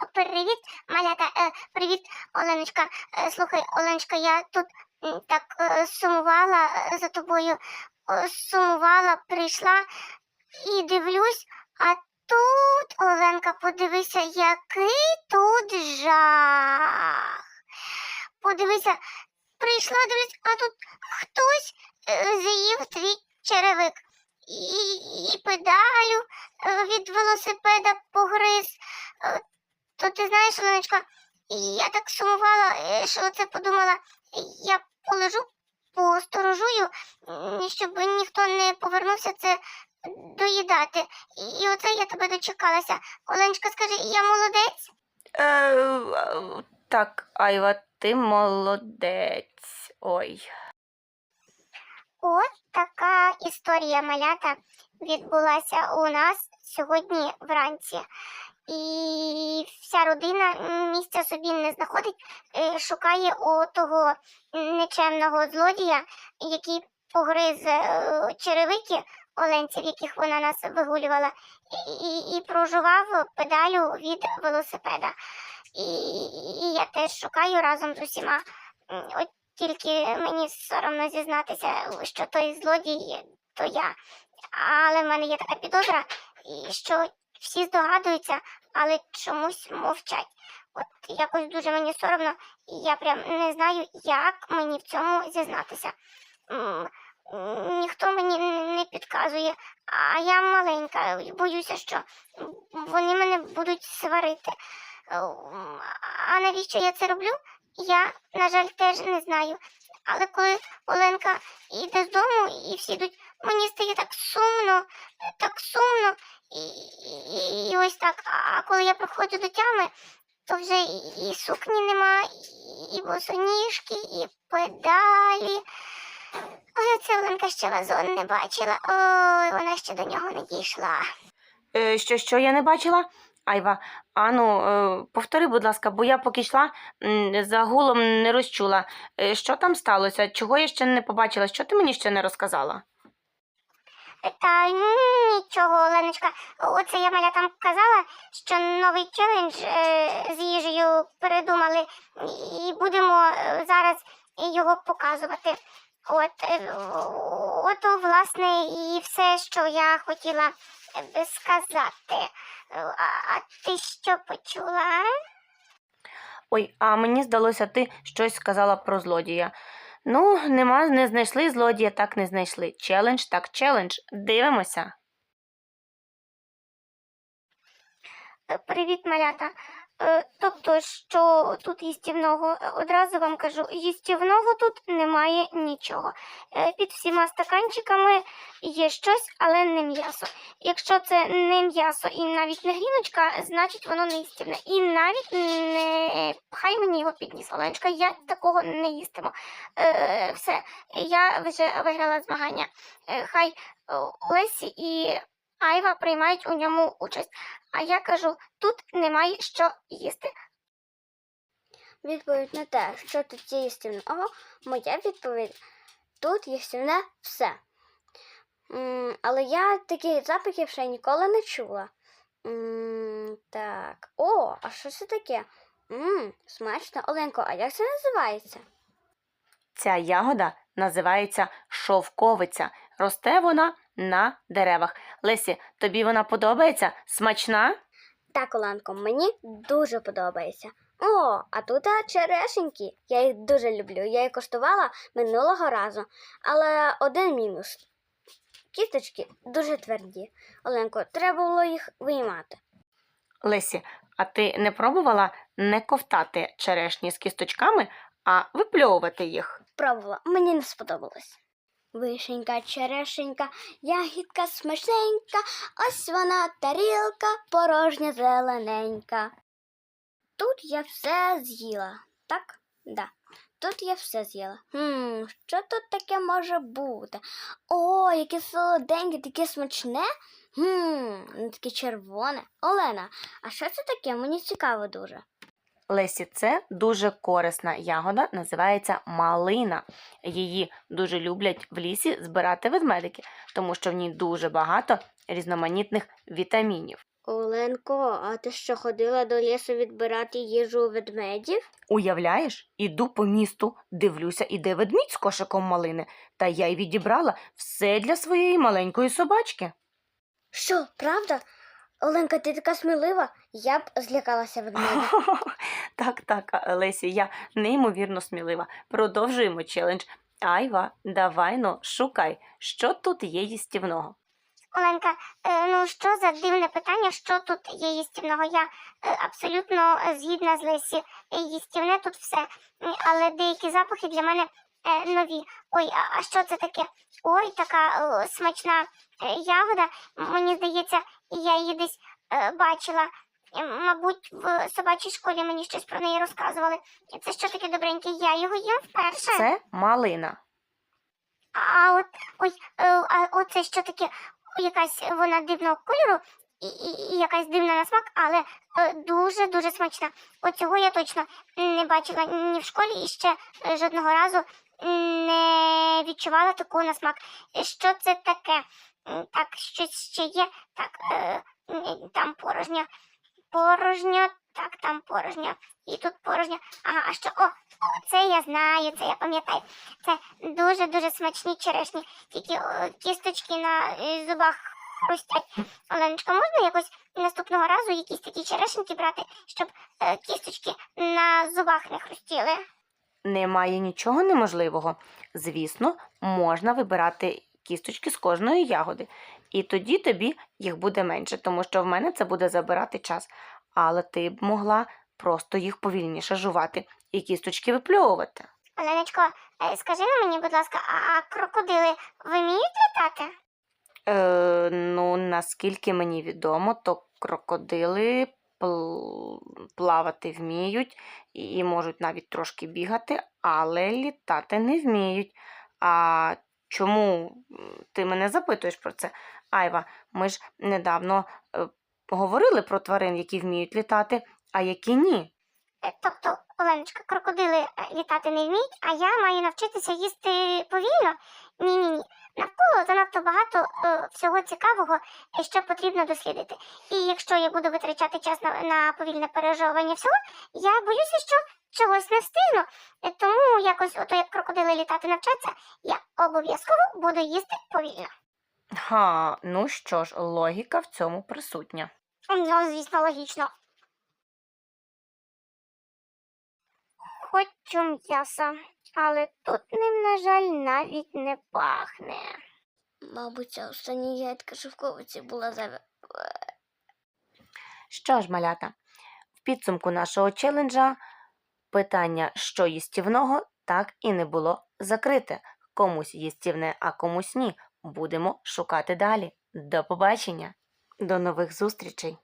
Привіт, малята. Е, привіт, Оленочка. Е, слухай, Оленочка, я тут так е, сумувала за тобою. Сумувала, прийшла і дивлюсь, а тут, Оленка, подивися, який тут жах. Подивися, прийшла, дивлюсь, а тут хтось з'їв твій черевик. І, і педалю від велосипеда погриз. Ти знаєш, Оленочка, я так сумувала, е, що це подумала. Я полежу, посторожую, щоб ніхто не повернувся це доїдати. І оце я тебе дочекалася. Оленочка, скажи, я молодець? Е, так, Айва, ти молодець. Ой. От така історія малята відбулася у нас сьогодні вранці. І вся родина місця собі не знаходить, е, шукає у того нечемного злодія, який погриз е, черевики оленців, яких вона нас вигулювала, і, і, прожував педалю від велосипеда. І, і я теж шукаю разом з усіма. От тільки мені соромно зізнатися, що той злодій то я. Але в мене є така підозра, що всі здогадуються, але чомусь мовчать. От якось дуже мені соромно, і я прям не знаю, як мені в цьому зізнатися. Ніхто мені не підказує, а я маленька, боюся, що вони мене будуть сварити. А навіщо я це роблю? Я, на жаль, теж не знаю. Але коли Оленка йде з дому і всі йдуть, мені стає так сумно, так сумно. І, і, і ось так. А коли я приходжу до тями, то вже і, сукні нема, і, босоніжки, і педалі. Але це Оленка ще вазон не бачила. Ой, вона ще до нього не дійшла. Е, що, що я не бачила? Айва, ану, е, повтори, будь ласка, бо я поки йшла за гулом не розчула. Е, що там сталося? Чого я ще не побачила? Що ти мені ще не розказала? Та нічого, Оленочка. Оце я маля там казала, що новий челендж е, з їжею передумали, і будемо е, зараз його показувати. От, е, ото, власне, і все, що я хотіла сказати. А ти що почула? Ой, а мені здалося, ти щось сказала про злодія. Ну, нема, не знайшли злодія, так не знайшли. Челендж, так челендж. Дивимося. Е, Привіт, малята. Е, Тобто, що тут їстівного, Е, одразу вам кажу, їстівного тут немає нічого. Е, Під всіма стаканчиками є щось, але не м'ясо. Якщо це не м'ясо і навіть не гріночка, значить воно не їстівне. І навіть не хай мені його підніс, Оленочка, я такого не їстиму. Все, я вже виграла змагання. Хай Лесі і Айва приймають у ньому участь. А я кажу, тут немає що їсти. Відповідь на те, що тут є їстівного, моя відповідь тут їстівне все. М, але я таких запахів ще ніколи не чула. М, так. О, а що це таке? М, смачно. Оленко, а як це називається? Ця ягода називається шовковиця. Росте вона на деревах. Лесі, тобі вона подобається? Смачна? Так, Оленко, мені дуже подобається. О, а тут черешеньки. Я їх дуже люблю. Я їх коштувала минулого разу. Але один мінус. Кісточки дуже тверді. Оленко, треба було їх виймати. Лесі, а ти не пробувала не ковтати черешні з кісточками, а випльовувати їх? Пробувала, мені не сподобалось. Вишенька, черешенька, ягідка смачненька, ось вона тарілка, порожня зелененька. Тут я все з'їла, так? Да. Тут я все з'їла. Хм, що тут таке може бути? О, яке солоденьке, таке смачне. Хм, таке червоне. Олена, а що це таке? Мені цікаво дуже. Лесі, це дуже корисна ягода, називається малина. Її дуже люблять в лісі збирати ведмедики, тому що в ній дуже багато різноманітних вітамінів. Оленко, а ти що ходила до лісу відбирати їжу у ведмедів? Уявляєш, іду по місту, дивлюся, іде ведмідь з кошиком малини, та я й відібрала все для своєї маленької собачки. Що, правда? Оленка, ти така смілива, я б злякалася ведмедя. Так, так, Лесі, я неймовірно смілива. Продовжуємо челендж. Айва, давай но, шукай, що тут є їстівного. Оленка, е, ну що за дивне питання, що тут є їстівного? Я е, абсолютно е, згідна з Лесі. Їстівне тут все. Але деякі запахи для мене е, нові. Ой, а, що це таке? Ой, така е, смачна е, ягода. Мені здається, я її десь е, бачила. Мабуть, в собачій школі мені щось про неї розказували. Це що таке добреньке? Я його їм вперше. Це малина. А от ой, е, а оце що таке? Якась вона дивного кольору і, і, і якась дивна на смак, але е, дуже дуже смачна. Оцього я точно не бачила ні в школі і ще жодного разу не відчувала такого на смак. Що це таке? Так, щось ще є. Так, е, там порожня. Порожня, так, там порожня. І тут порожня. Ага, а що? О, це я знаю, це я пам'ятаю. Це дуже-дуже смачні черешні, тільки о, кісточки на е, зубах хрустять. Оленочка, можна якось наступного разу якісь такі черешеньки брати, щоб е, кісточки на зубах не хрустіли? Немає нічого неможливого. Звісно, можна вибирати кісточки з кожної ягоди, і тоді тобі їх буде менше, тому що в мене це буде забирати час. Але ти б могла просто їх повільніше жувати і кісточки випльовувати. Оленочко, е, скажи на мені, будь ласка, а, крокодили вміють літати? Е, ну, наскільки мені відомо, то крокодили плавати вміють і можуть навіть трошки бігати, але літати не вміють. А чому ти мене запитуєш про це? Айва, ми ж недавно е, говорили про тварин, які вміють літати, а які ні. Е, Тобто, Оленочка, крокодили е, літати не вміють, а я маю навчитися їсти повільно? Ні, ні, ні. Навколо занадто багато е, всього цікавого, е, що потрібно дослідити. І якщо я буду витрачати час на, на повільне пережовування всього, я боюся, що чогось не встигну. Е, Тому якось, ото як крокодили літати навчаться, я обов'язково буду їсти повільно. Га, ну що ж, логіка в цьому присутня. Ну, звісно, логічно. Хочу м'яса, але тут ним, на жаль, навіть не пахне. Мабуть, ця остання ягідка шовковиці була зайва. Що ж, малята, в підсумку нашого челенджа питання, що їстівного, так і не було закрите. Комусь їстівне, а комусь ні. Будемо шукати далі. До побачення. До нових зустрічей!